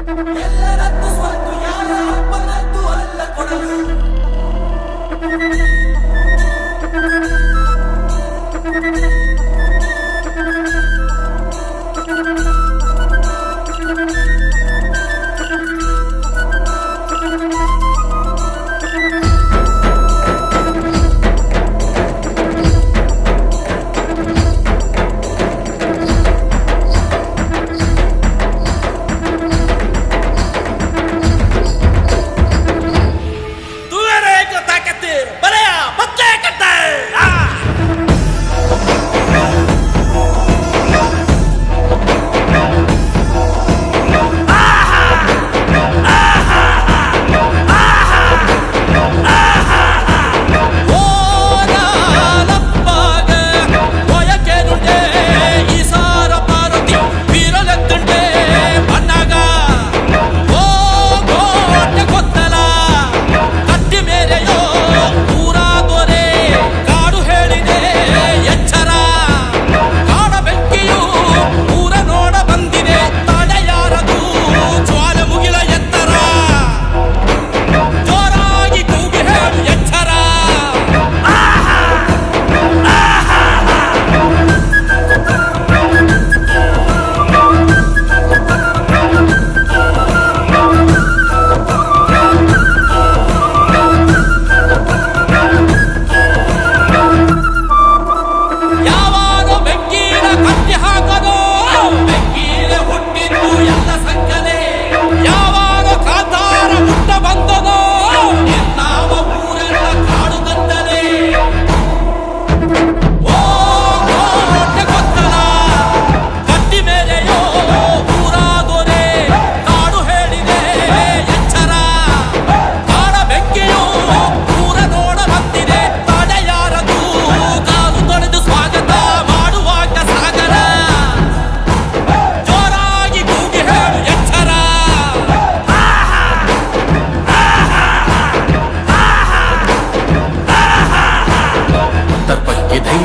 ಎಲ್ಲರದ್ದು ಸ್ವಂತ ಯಾರ ಅಪ್ಪನದ್ದು ಅಲ್ಲ ಕೊಡಲು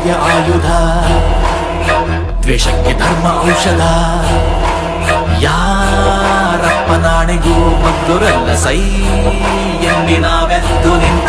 ನ್ಯಾಯ ಆಯುಧ ದ್ವೇಷಕ್ಕೆ ಧರ್ಮ ಔಷಧ ಯಾರಪ್ಪ ನಾಣೆಗೂ ಮದ್ದುರಲ್ಲ ಸೈ ಎಲ್ಲಿ ನಾವೆದ್ದು ನಿಂತ